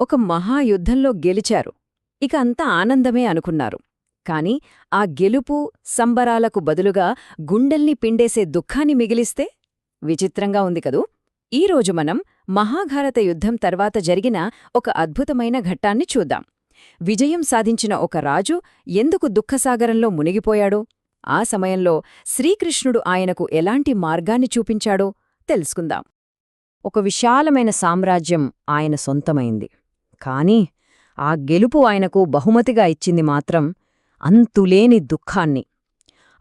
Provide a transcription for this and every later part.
ఒక మహాయుద్ధంలో గెలిచారు. ఇక అంతా ఆనందమే అనుకున్నారు. కాని ఆ గెలుపు సంబరాలకు బదులుగా గుండెల్ని పిండేసే దుఃఖాన్ని మిగిలిస్తే విచిత్రంగా ఉంది కదూ. ఈరోజు మనం మహాభారత యుద్ధం తర్వాత జరిగిన ఒక అద్భుతమైన ఘట్టాన్ని చూద్దాం. విజయం సాధించిన ఒక రాజు ఎందుకు దుఃఖసాగరంలో మునిగిపోయాడో ఆ సమయంలో శ్రీకృష్ణుడు ఆయనకు ఎలాంటి మార్గాన్ని చూపించాడో తెలుసుకుందాం. ఒక విశాలమైన సామ్రాజ్యం ఆయన సొంతమైంది. కాని ఆ గెలుపు ఆయనకు బహుమతిగా ఇచ్చింది మాత్రం అంతులేని దుఃఖాన్ని.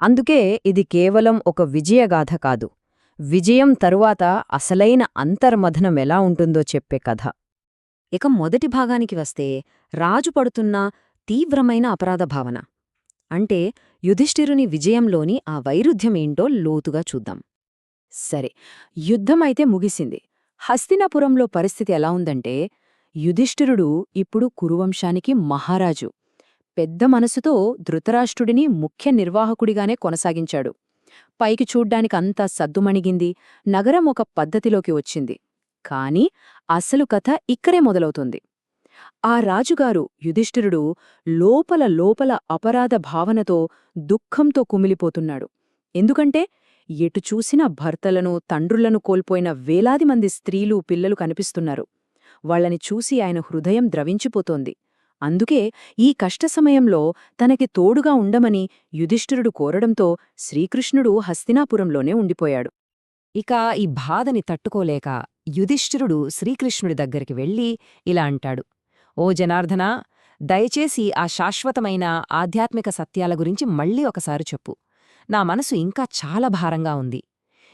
అందుకే ఇది కేవలం ఒక విజయగాథ కాదు. విజయం తరువాత అసలైన అంతర్మథనం ఎలా ఉంటుందో చెప్పే కథ. ఇక మొదటి భాగానికి వస్తే రాజు పడుతున్న తీవ్రమైన అపరాధ భావన. అంటే యుధిష్ఠిరుని విజయంలోని ఆ వైరుధ్యమేంటో లోతుగా చూద్దాం. సరే యుద్ధమైతే ముగిసింది. హస్తినాపురంలో పరిస్థితి ఎలా ఉందంటే యుధిష్ఠిరుడు ఇప్పుడు కురువంశానికి మహారాజు. పెద్ద మనసుతో ధృతరాష్ట్రుడిని ముఖ్య నిర్వాహకుడిగానే కొనసాగించాడు. పైకి చూడ్డానికి అంతా సద్దుమణిగింది నగరం ఒక పద్ధతిలోకి వచ్చింది. కాని అసలు కథ ఇక్కడే మొదలవుతుంది. ఆ రాజుగారు యుధిష్ఠిరుడు లోపల లోపల అపరాధ భావనతో దుఃఖంతో కుమిలిపోతున్నాడు. ఎందుకంటే ఎటుచూసిన భర్తలను తండ్రులను కోల్పోయిన వేలాది మంది స్త్రీలు పిల్లలు కనిపిస్తున్నారు. వాళ్ళని చూసి ఆయన హృదయం ద్రవించిపోతోంది. అందుకే ఈ కష్ట సమయంలో తనకి తోడుగా ఉండమని యుధిష్ఠిరుడు కోరడంతో శ్రీకృష్ణుడు హస్తినాపురంలోనే ఉండిపోయాడు. ఇక ఈ బాధని తట్టుకోలేక యుధిష్ఠిరుడు శ్రీకృష్ణుడి దగ్గరికి వెళ్ళి ఇలా అంటాడు. ఓ జనార్దనా దయచేసి ఆ శాశ్వతమైన ఆధ్యాత్మిక సత్యాల గురించి మళ్ళీ ఒకసారి చెప్పు. నా మనసు ఇంకా చాలా భారంగా ఉంది.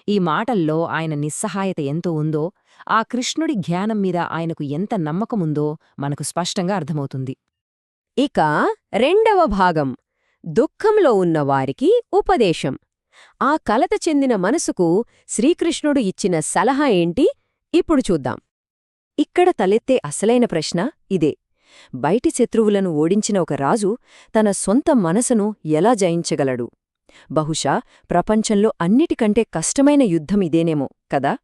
ఈ మాటల్లో ఆయన నిస్సహాయత ఎంతో ఉందో ఆ కృష్ణుడి జ్ఞానం మీద ఆయనకు ఎంత నమ్మకముందో మనకు స్పష్టంగా అర్థమవుతుంది. ఇక రెండవ భాగం దుఃఖంలో ఉన్నవారికి ఉపదేశం. ఆ కలత చెందిన మనసుకు శ్రీకృష్ణుడు ఇచ్చిన సలహా ఏంటి? ఇప్పుడు చూద్దాం. ఇక్కడ తలెత్తే అసలైన ప్రశ్న ఇదే. బయటి శత్రువులను ఓడించిన ఒక రాజు తన సొంత మనసును ఎలా జయించగలడు? బహుశా ప్రపంచంలో అన్నిటికంటే కష్టమైన యుద్ధం ఇదేనేమో కదా?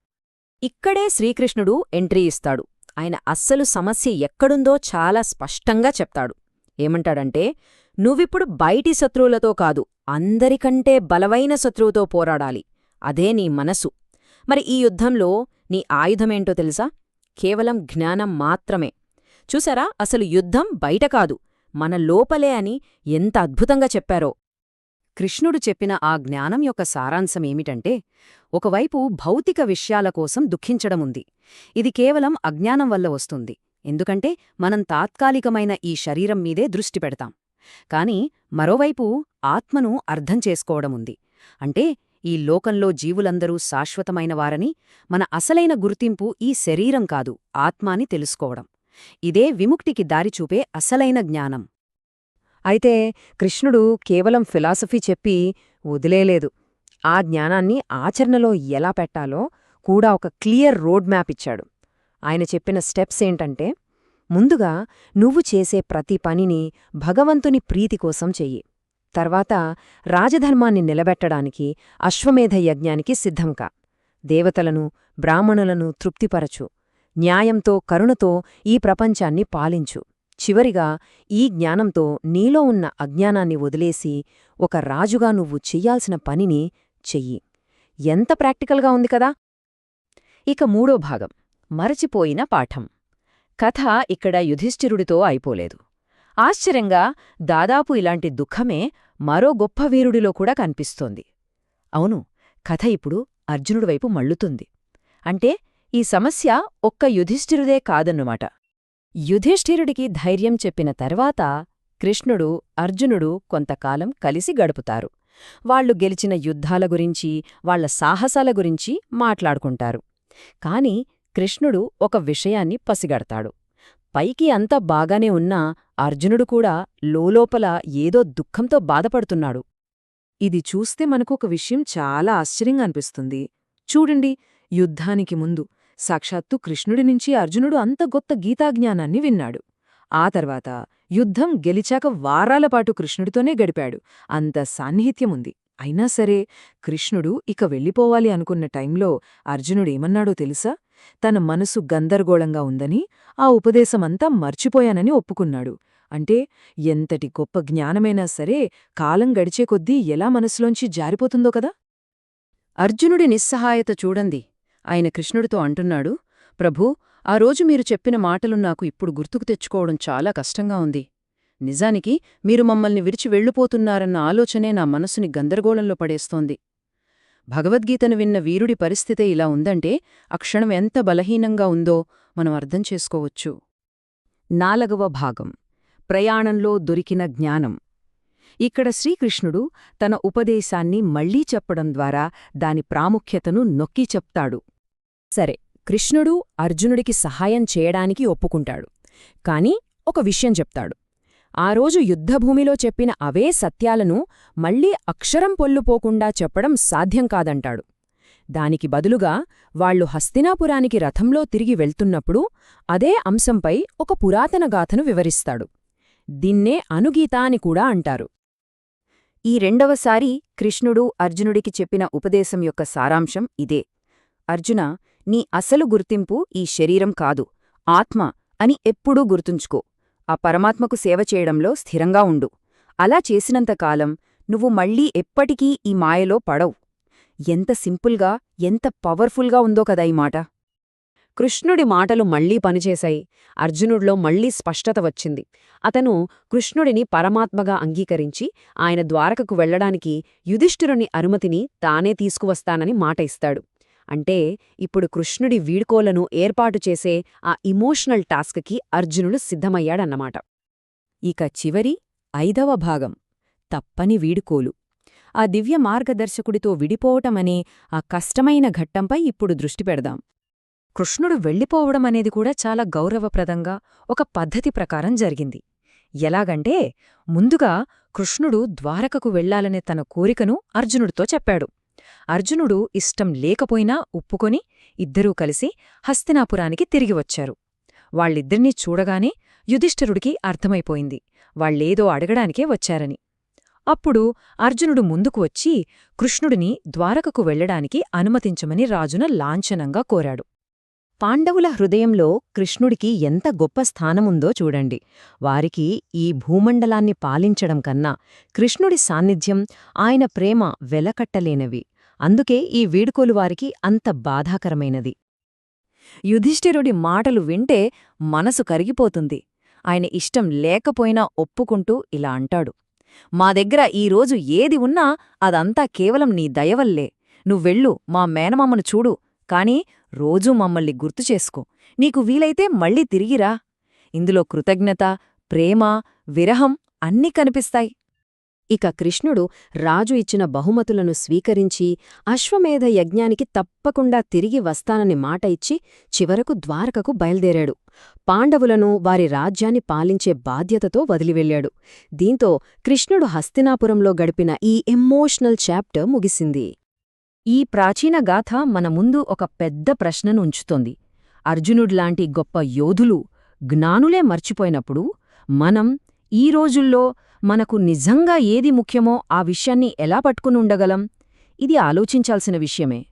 ఇక్కడే శ్రీకృష్ణుడు ఎంట్రీ ఇస్తాడు. ఆయన అస్సలు సమస్య ఎక్కడుందో చాలా స్పష్టంగా చెప్తాడు. ఏమంటాడంటే నువ్విప్పుడు బయటి శత్రువులతో కాదు అందరికంటే బలవైన శత్రువుతో పోరాడాలి. అదే నీ మనసు. మరి ఈ యుద్ధంలో నీ ఆయుధమేంటో తెలుసా? కేవలం జ్ఞానం మాత్రమే. చూసారా? అసలు యుద్ధం బయట కాదు. మన లోపలే అని ఎంత అద్భుతంగా చెప్పారో. కృష్ణుడు చెప్పిన ఆ జ్ఞానం యొక్క సారాంశమేమిటంటే ఒకవైపు భౌతిక విషయాల కోసం దుఃఖించడముంది. ఇది కేవలం అజ్ఞానం వల్ల వస్తుంది. ఎందుకంటే మనం తాత్కాలికమైన ఈ శరీరం మీదే దృష్టి పెడతాం. కాని మరోవైపు ఆత్మను అర్థం చేసుకోవడముంది. అంటే ఈ లోకంలో జీవులందరూ శాశ్వతమైనవారని మన అసలైన గుర్తింపు ఈ శరీరం కాదు ఆత్మాని తెలుసుకోవడం. ఇదే విముక్తికి దారిచూపే అసలైన జ్ఞానం. అయితే కృష్ణుడు కేవలం ఫిలాసఫీ చెప్పి వదిలేలేదు. ఆ జ్ఞానాన్ని ఆచరణలో ఎలా పెట్టాలో కూడా ఒక క్లియర్ రోడ్ మ్యాప్ ఇచ్చాడు. ఆయన చెప్పిన స్టెప్స్ ఏంటంటే ముందుగా నువ్వు చేసే ప్రతి పనిని భగవంతుని ప్రీతి కోసం చెయ్యి. తర్వాత రాజధర్మాన్ని నిలబెట్టడానికి అశ్వమేధ యజ్ఞానికి సిద్ధంకా దేవతలను బ్రాహ్మణులను తృప్తిపరచు. న్యాయంతో కరుణతో ఈ ప్రపంచాన్ని పాలించు. చివరిగా ఈ జ్ఞానంతో నీలో ఉన్న అజ్ఞానాన్ని వదిలేసి ఒక రాజుగా నువ్వు చెయ్యాల్సిన పనిని చెయ్యి. ఎంత ప్రాక్టికల్గా ఉంది కదా? ఇక మూడో భాగం. మరచిపోయిన పాఠం. కథ ఇక్కడ యుధిష్ఠిరుడితో అయిపోలేదు. ఆశ్చర్యంగా దాదాపు ఇలాంటి దుఃఖమే మరో గొప్ప వీరుడిలో కూడా కనిపిస్తోంది. అవును కథ ఇప్పుడు అర్జునుడివైపు మళ్ళుతుంది. అంటే ఈ సమస్య ఒక్క యుధిష్ఠిరుదే కాదన్నమాట. యుధిష్ఠిరుడికి ధైర్యం చెప్పిన తర్వాత కృష్ణుడు అర్జునుడు కొంతకాలం కలిసి గడుపుతారు. వాళ్ళు గెలిచిన యుద్ధాల గురించి వాళ్ళ సాహసాల గురించి మాట్లాడుకుంటారు. కాని కృష్ణుడు ఒక విషయాన్ని పసిగడతాడు. పైకి అంతా బాగానే ఉన్నా అర్జునుడు కూడా లోలోపల ఏదో దుఃఖంతో బాధపడుతున్నాడు. ఇది చూస్తే మనకు ఒక విషయం చాలా ఆశ్చర్యంగా అనిపిస్తుంది. చూడండి యుద్ధానికి ముందు సాక్షాత్తు కృష్ణుడి నుంచి అర్జునుడు అంత గొప్ప గీతాజ్ఞానాన్ని విన్నాడు. ఆ తర్వాత యుద్ధం గెలిచాక వారాలపాటు కృష్ణుడితోనే గడిపాడు. అంత సాన్నిహిత్యముంది. అయినా సరే కృష్ణుడు ఇక వెళ్ళిపోవాలి అనుకున్న టైంలో అర్జునుడేమన్నాడో తెలుసా? తన మనసు గందరగోళంగా ఉందని ఆ ఉపదేశమంతా మర్చిపోయానని ఒప్పుకున్నాడు. అంటే ఎంతటి గొప్ప జ్ఞానమైనా సరే కాలం గడిచే కొద్దీ ఎలా మనసులోంచి జారిపోతుందో కదా? అర్జునుడి నిస్సహాయత చూడండి. ఆయన కృష్ణుడితో అంటున్నాడు ప్రభూ ఆ రోజు మీరు చెప్పిన మాటలు నాకు ఇప్పుడు గుర్తుకు తెచ్చుకోవడం చాలా కష్టంగా ఉంది. నిజానికి మీరు మమ్మల్ని విరిచి వెళ్ళిపోతున్నారన్న ఆలోచనే నా మనసుని గందరగోళంలో పడేస్తోంది. భగవద్గీతను విన్న వీరుడి పరిస్థితే ఇలా ఉందంటే అక్షణం ఎంత బలహీనంగా ఉందో మనం అర్థం చేసుకోవచ్చు. నాలగవ భాగం. ప్రయాణంలో దొరికిన జ్ఞానం. ఇక్కడ శ్రీకృష్ణుడు తన ఉపదేశాన్ని మళ్ళీ చెప్పడం ద్వారా దాని ప్రాముఖ్యతను నొక్కి చెప్తాడు. సరే కృష్ణుడు అర్జునుడికి సహాయం చేయడానికి ఒప్పుకుంటాడు. కాని ఒక విషయం చెప్తాడు. ఆ రోజు యుద్ధభూమిలో చెప్పిన అవే సత్యాలను మళ్ళీ అక్షరం పొల్లుపోకుండా చెప్పడం సాధ్యం కాదంటాడు. దానికి బదులుగా వాళ్ళు హస్తినాపురానికి రథంలో తిరిగి వెళ్తున్నప్పుడు అదే అంశంపై ఒక పురాతన గాథను వివరిస్తాడు. దీన్నే అనుగీత అని కూడా అంటారు. ఈ రెండవసారి కృష్ణుడు అర్జునుడికి చెప్పిన ఉపదేశం యొక్క సారాంశం ఇదే. అర్జున నీ అసలు గుర్తింపు ఈ శరీరం కాదు ఆత్మ అని ఎప్పుడూ గుర్తుంచుకో. ఆ పరమాత్మకు సేవ చేయడంలో స్థిరంగా ఉండు. అలా చేసినంతకాలం నువ్వు మళ్ళీ ఎప్పటికీ ఈ మాయలో పడవు. ఎంత సింపుల్గా ఎంత పవర్ఫుల్గా ఉందో కదా ఈ మాట. కృష్ణుడి మాటలు మళ్ళీ పనిచేశాయి. అర్జునుడిలో మళ్ళీ స్పష్టత వచ్చింది. అతను కృష్ణుడిని పరమాత్మగా అంగీకరించి ఆయన ద్వారకకు వెళ్ళడానికి యుధిష్ఠిరుని అనుమతిని తానే తీసుకువస్తానని మాట ఇస్తాడు. అంటే ఇప్పుడు కృష్ణుడి వీడ్కోలను ఏర్పాటు చేసే ఆ ఇమోషనల్ టాస్క్కి అర్జునుడు సిద్ధమయ్యాడన్నమాట. ఇక చివరి ఐదవ భాగం తప్పని వీడుకోలు. ఆ దివ్య మార్గదర్శకుడితో విడిపోవటమనే ఆ కష్టమైన ఘట్టంపై ఇప్పుడు దృష్టి పెడదాం. కృష్ణుడు వెళ్ళిపోవడమనేది కూడా చాలా గౌరవప్రదంగా ఒక పద్ధతి ప్రకారం జరిగింది. ఎలాగంటే ముందుగా కృష్ణుడు ద్వారకకు వెళ్ళాలనే తన కోరికను అర్జునుడితో చెప్పాడు. అర్జునుడు ఇష్టం లేకపోయినా ఒప్పుకొని ఇద్దరూ కలిసి హస్తినాపురానికి తిరిగి వచ్చారు. వాళ్ళిద్దరినీ చూడగానే యుధిష్ఠరుడికి అర్థమైపోయింది. వాళ్ళేదో అడగడానికే వచ్చారని. అప్పుడు అర్జునుడు ముందుకు వచ్చి కృష్ణుడిని ద్వారకకు వెళ్ళడానికి అనుమతించమని రాజున లాంఛనంగా కోరాడు. పాండవుల హృదయంలో కృష్ణుడికి ఎంత గొప్ప స్థానముందో చూడండి. వారికి ఈ భూమండలాన్ని పాలించడం కన్నా కృష్ణుడి సాన్నిధ్యం ఆయన ప్రేమ వెలకట్టలేనవి. అందుకే ఈ వీడుకోలు వారికి అంత బాధాకరమైనది. యుధిష్ఠిరుడి మాటలు వింటే మనసు కరిగిపోతుంది. ఆయన ఇష్టం లేకపోయినా ఒప్పుకుంటూ ఇలా అంటాడు. మా దగ్గర ఈరోజు ఏది ఉన్నా అదంతా కేవలం నీ దయవల్లే. నువ్వెళ్ళు మా మేనమామను చూడు. కాని రోజూ మమ్మల్ని గుర్తు చేసుకో. నీకు వీలైతే మళ్ళీ తిరిగిరా ఇందులో కృతజ్ఞత ప్రేమ విరహం అన్నీ కనిపిస్తాయి. ఇక కృష్ణుడు రాజు ఇచ్చిన బహుమతులను స్వీకరించి అశ్వమేధ యజ్ఞానికి తప్పకుండా తిరిగి వస్తానని మాట ఇచ్చి చివరకు ద్వారకకు బయల్దేరాడు. పాండవులను వారి రాజ్యాన్ని పాలించే బాధ్యతతో వదిలివెళ్ళాడు దీంతో కృష్ణుడు హస్తినాపురంలో గడిపిన ఈ ఎమోషనల్ చాప్టర్ ముగిసింది. ఈ ప్రాచీన గాథ మన ముందు ఒక పెద్ద ప్రశ్నను ఉంచుతోంది. అర్జునుడ్లాంటి గొప్ప యోధులు జ్ఞానులే మర్చిపోయినప్పుడు మనం ఈ రోజుల్లో మనకు నిజంగా ఏది ముఖ్యమో ఆ విషయాన్ని ఎలా పట్టుకుని ఉండగలం? ఇది ఆలోచించాల్సిన విషయమే.